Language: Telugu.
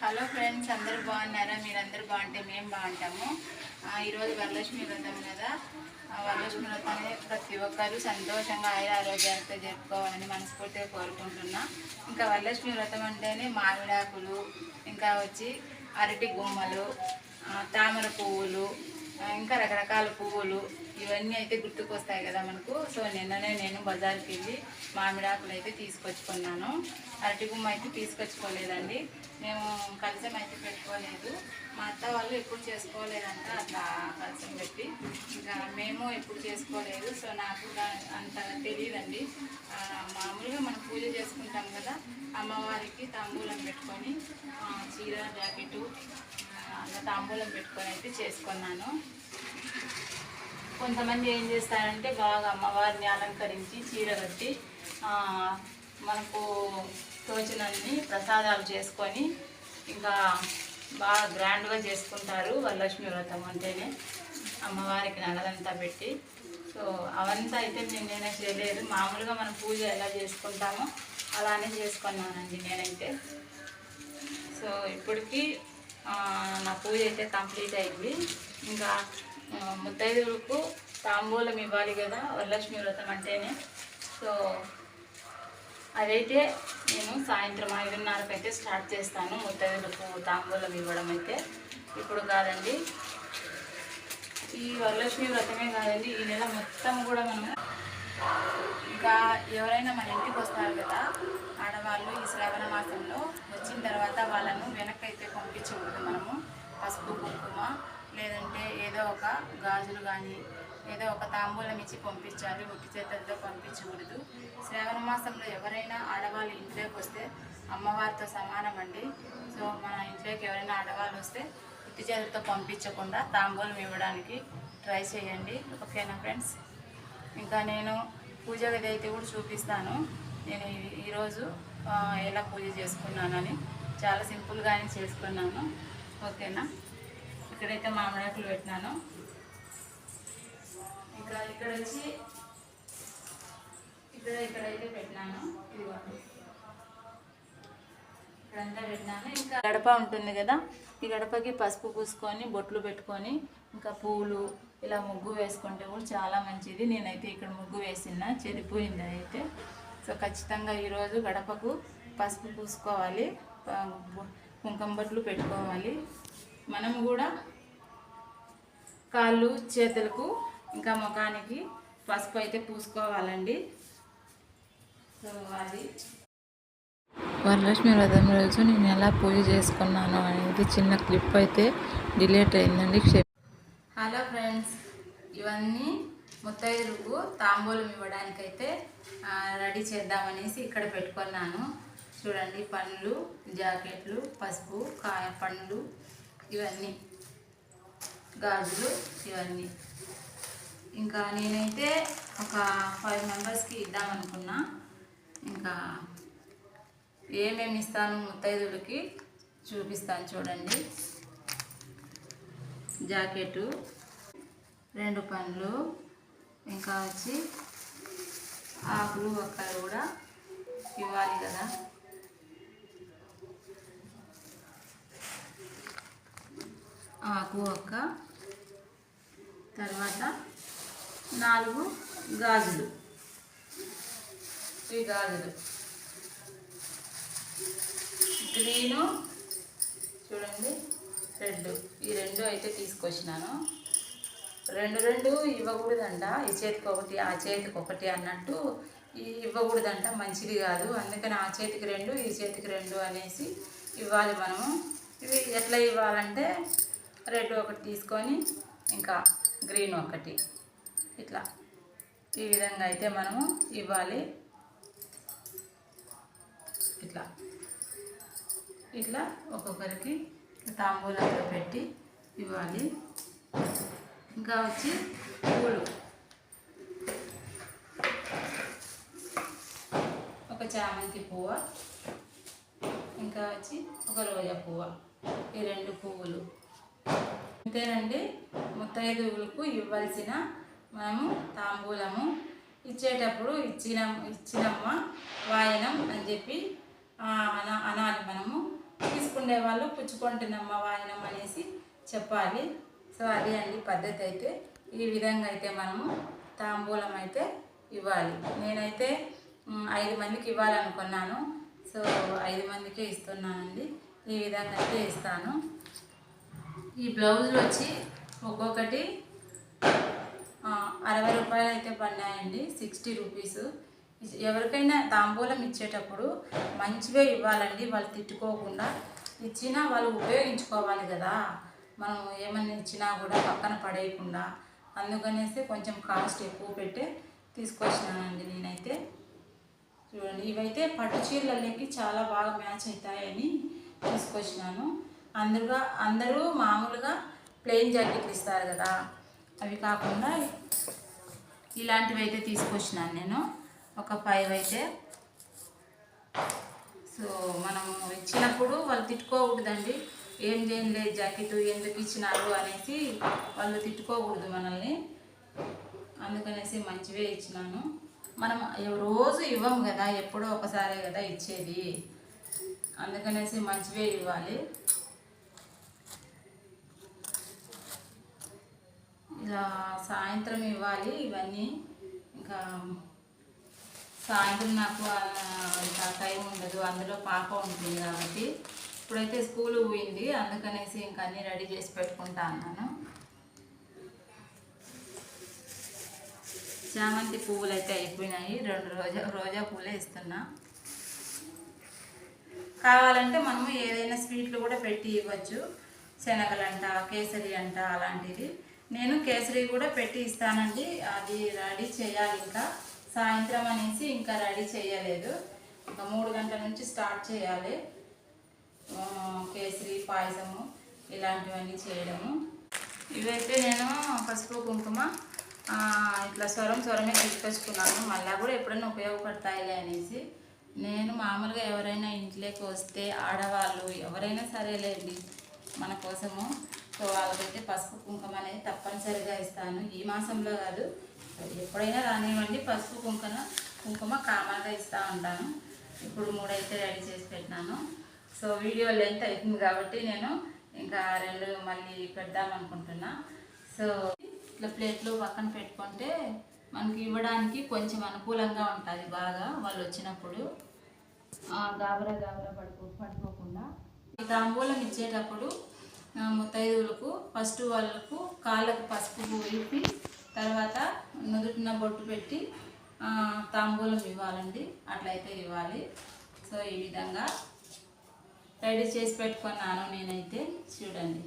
హలో ఫ్రెండ్స్ అందరు బాగున్నారా? మీరందరూ బాగుంటే మేము బాగుంటాము. ఈరోజు వరలక్ష్మి వ్రతం కదా. వరలక్ష్మి వ్రతాన్ని ప్రతి ఒక్కరూ సంతోషంగా ఆయుర ఆరోగ్యాలతో జరుపుకోవాలని మనస్ఫూర్తిగా కోరుకుంటున్నా. ఇంకా వరలక్ష్మి వ్రతం అంటేనే మామిడాకులు ఇంకా వచ్చి అరటి గుమ్మలు తామర పువ్వులు ఇంకా రకరకాల పువ్వులు ఇవన్నీ అయితే గుర్తుకొస్తాయి కదా మనకు. సో నిన్ననే నేను బజార్కి వెళ్ళి మామిడాకులు అయితే తీసుకొచ్చుకున్నాను. అరటి గుమ్మ అయితే తీసుకొచ్చుకోలేదండి. మేము కలసం అయితే పెట్టుకోలేదు. మా అత్త వాళ్ళు ఎప్పుడు చేసుకోలేదంట అట్లా కలసం పెట్టి. ఇంకా మేము ఎప్పుడు చేసుకోలేదు. సో నాకు అంత తెలియదండి. మామూలుగా మనం పూజ చేసుకుంటాం కదా అమ్మవారికి తాంబూలం పెట్టుకొని చీర జాకెట్ అన్న తాంబూలం పెట్టుకొని అయితే చేసుకున్నాను. కొంతమంది ఏం చేస్తారంటే బాగా అమ్మవారిని అలంకరించి చీర కట్టి మనకు తోచినన్ని ప్రసాదాలు చేసుకొని ఇంకా బాగా గ్రాండ్గా చేసుకుంటారు వరలక్ష్మి వ్రతం అంటేనే. అమ్మవారికి నగలంతా పెట్టి. సో అవంతా అయితే నేను నేనే చేయలేదు. మామూలుగా మనం పూజ ఎలా చేసుకుంటామో అలానే చేసుకున్నానండి నేనైతే. సో ఇప్పటికీ నా పూజ అయితే కంప్లీట్ అయింది. ఇంకా ముత్తైదులకు తాంబూలం ఇవ్వాలి కదా వరలక్ష్మి వ్రతం అంటేనే. సో అదైతే నేను సాయంత్రం ఐదున్నరకు అయితే స్టార్ట్ చేస్తాను ముత్తైదులకు తాంబూలం ఇవ్వడం అయితే. ఇప్పుడు కాదండి ఈ వరలక్ష్మి వ్రతమే కాదండి ఈ నెల మొత్తం కూడా మనము ఇంకా ఎవరైనా మన ఇంటికి వస్తారు కదా వాళ్ళు ఈ శ్రావణ మాసంలో వచ్చిన తర్వాత వాళ్ళను వెనక్కి అయితే పంపించకూడదు మనము. పసుపు కుంకుమ లేదంటే ఏదో ఒక గాజులు కానీ ఏదో ఒక తాంబూలం ఇచ్చి పంపించాలి ఒట్టి చేతులతో పంపించకూడదు. శ్రావణ మాసంలో ఎవరైనా ఆడవాళ్ళు ఇంట్లోకి వస్తే అమ్మవారితో సమానం అండి. సో మన ఇంట్లోకి ఎవరైనా ఆడవాళ్ళు వస్తే ఉట్టి చేతులతో పంపించకుండా తాంబూలం ఇవ్వడానికి ట్రై చేయండి. ఓకేనా ఫ్రెండ్స్? ఇంకా నేను పూజ గది అయితే కూడా చూపిస్తాను. నేను ఈరోజు ఎలా పూజ చేసుకున్నానని చాలా సింపుల్గానే చేసుకున్నాను. ఓకేనా? ఇక్కడైతే మామిడాకులు పెట్టినాను. ఇంకా ఇక్కడ వచ్చి ఇక్కడ ఇక్కడైతే పెట్టినాను. ఇదిగోండి ఇక్కడంతా పెట్టినాను. ఇంకా గడప ఉంటుంది కదా ఈ గడపకి పసుపు పూసుకొని బొట్లు పెట్టుకొని ఇంకా పూలు ఇలా ముగ్గు వేసుకుంటే కూడా చాలా మంచిది. నేనైతే ఇక్కడ ముగ్గు వేసిన చెడిపోయింది అయితే. సో ఖచ్చితంగా ఈరోజు గడపకు పసుపు పూసుకోవాలి కుంకుమ బొట్లు పెట్టుకోవాలి. మనం కూడా కాళ్ళు చేతులకు ఇంకా ముఖానికి పసుపు అయితే పూసుకోవాలండి. సో అది. వరలక్ష్మి వ్రతం రోజు నేను ఎలా పూజ చేసుకున్నాను అనేది చిన్న క్లిప్ అయితే డిలీట్ అయిందండి. క్షే హలో ఫ్రెండ్స్ ఇవన్నీ ముత్తైదులకు తాంబూలం ఇవ్వడానికైతే రెడీ చేద్దామనేసి ఇక్కడ పెట్టుకున్నాను. చూడండి పండ్లు జాకెట్లు పసుపు కాయ పండ్లు ఇవన్నీ. గాజులు ఇవన్నీ. ఇంకా నేనైతే ఒక ఫైవ్ మెంబర్స్కి ఇద్దామనుకున్నా. ఇంకా ఏమేమి ఇస్తాను ముత్తైదులకి చూపిస్తాను చూడండి. జాకెటు రెండు పండ్లు ఇంకా వచ్చి ఆకులు ఒక్కలు కూడా ఇవ్వాలి కదా. ఆకు ఒక్క తర్వాత నాలుగు గాజులు. ఈ గాజులు. గ్రీను చూడండి రెడ్ ఈ రెండు అయితే తీసుకొచ్చినాను. రెండు రెండు ఇవ్వకూడదంట. ఈ చేతికి ఒకటి ఆ చేతికి ఒకటి అన్నట్టు ఇవ్వకూడదంట. మంచిది కాదు. అందుకని ఆ చేతికి రెండు ఈ చేతికి రెండు అనేసి ఇవ్వాలి మనము. ఇవి ఎట్లా ఇవ్వాలంటే రెడ్ ఒకటి తీసుకొని ఇంకా గ్రీన్ ఒకటి. ఇట్లా ఈ విధంగా అయితే మనము ఇవ్వాలి. ఇట్లా. ఇట్లా ఒక్కొక్కరికి తాంబూలంలో పెట్టి ఇవ్వాలి. ఇంకా వచ్చి పూలు. ఒక చామంతి పువ్వ ఇంకా వచ్చి ఒక రోజా పువ్వ. ఈ రెండు పువ్వులు. అంతేనండి ముత్తైదువులకు ఇవ్వాల్సిన మనము తాంబూలము. ఇచ్చేటప్పుడు ఇచ్చిన ఇచ్చినమ్మ వాయనం అని చెప్పి ఆ, అనాలి మనము. తీసుకునే వాళ్ళు పుచ్చుకుంటున్నమ్మ వాయినం అనేసి చెప్పాలి. సో అదే అండి పద్ధతి అయితే ఈ విధంగా అయితే మనము తాంబూలం అయితే ఇవ్వాలి. నేనైతే ఐదు మందికి ఇవ్వాలనుకున్నాను. సో ఐదు మందికే ఇస్తున్నానండి. ఈ విధంగా అయితే ఇస్తాను. ఈ బ్లౌజులు వచ్చి ఒక్కొక్కటి అరవై రూపాయలు అయితే పడినాయండి సిక్స్టీ రూపీస్. ఎవరికైనా తాంబూలం ఇచ్చేటప్పుడు మంచివే ఇవ్వాలండి వాళ్ళు తిట్టుకోకుండా. ఇచ్చినా వాళ్ళు ఉపయోగించుకోవాలి కదా. మనం ఏమన్నా ఇచ్చినా కూడా పక్కన పడేయకుండా అందుకనేసి కొంచెం కాస్ట్ ఎక్కువ పెట్టి తీసుకొచ్చినానండి నేనైతే. చూడండి ఇవైతే పట్టు చీరలకి చాలా బాగా మ్యాచ్ అవుతాయని తీసుకొచ్చినాను. అందరుగా అందరూ మామూలుగా ప్లెయిన్ జాకెట్లు ఇస్తారు కదా అవి కాకుండా ఇలాంటివి అయితే తీసుకొచ్చినాను నేను. ఒక ఫైవ్ అయితే. సో మనము ఇచ్చినప్పుడు వాళ్ళు తిట్టుకోకూడదండి. ఏం చేయండి జాకెట్ ఎందుకు ఇచ్చినారు అనేసి వాళ్ళు తిట్టుకోకూడదు మనల్ని. అందుకనేసి మంచివే ఇచ్చినాను. మనం రోజు ఇవ్వము కదా ఎప్పుడో ఒకసారే కదా ఇచ్చేది. అందుకనేసి మంచివే ఇవ్వాలి. ఇలా సాయంత్రం ఇవ్వాలి ఇవన్నీ. ఇంకా సాయంత్రం నాకు టైం ఉండదు అందులో పాప ఉంటుంది కాబట్టి ఇప్పుడైతే స్కూల్ పోయింది అందుకనేసి ఇంక అన్నీ రెడీ చేసి పెట్టుకుంటా అన్నాను. చామంతి పువ్వులు అయితే అయిపోయినాయి రెండు రోజా రోజా పువ్వులే ఇస్తున్నా. కావాలంటే మనము ఏదైనా స్వీట్లు కూడా పెట్టి ఇవ్వచ్చు. శనగలంట కేసరి అంట అలాంటివి నేను కేసరి కూడా పెట్టి ఇస్తానండి అది రెడీ చేయాలి ఇంకా. సాయంత్రం అనేసి ఇంకా రెడీ చేయలేదు. ఇంకా మూడు గంటల నుంచి స్టార్ట్ చేయాలి. కేసరి పాయసము ఇలాంటివన్నీ చేయడము. ఇవైతే నేను పసుపు కుంకుమ ఇట్లా స్వరం స్వరమే తీసుకొచ్చుకున్నాను. మళ్ళీ కూడా ఎప్పుడైనా ఉపయోగపడతాయిలే అనేసి. నేను మామూలుగా ఎవరైనా ఇంట్లోకి వస్తే ఆడవాళ్ళు ఎవరైనా సరేలేండి మన కోసము. సో వాళ్ళకైతే పసుపు కుంకుమ అనేది తప్పనిసరిగా ఇస్తాను. ఈ మాసంలో కాదు ఎప్పుడైనా రానివ్వండి. పసుపు కుంకుమ కుంకుమ కామన్గా ఇస్తూ ఉంటాను. ఇప్పుడు మూడైతే రెడీ చేసి పెట్టినాను. సో వీడియో లెంత్ అవుతుంది కాబట్టి నేను ఇంకా రెండు మళ్ళీ పెడదాం అనుకుంటున్నా. సో ఇట్లా ప్లేట్లు పక్కన పెట్టుకుంటే మనకి ఇవ్వడానికి కొంచెం అనుకూలంగా ఉంటుంది బాగా వాళ్ళు వచ్చినప్పుడు. గాబరా గాబరా పడుకో పడుకోకుండా. ఈ తాంబూలం ఇచ్చేటప్పుడు ముత్తైదువులకు ఫస్ట్ వాళ్ళకు కాళ్ళకు పసుపు పూసి తర్వాత నుదుటిన బొట్టు పెట్టి తాంబూలం ఇవ్వాలండి. అట్లయితే ఇవ్వాలి. సో ఈ విధంగా రెడీ చేసి పెట్టుకున్నాను నేనైతే. చూడండి.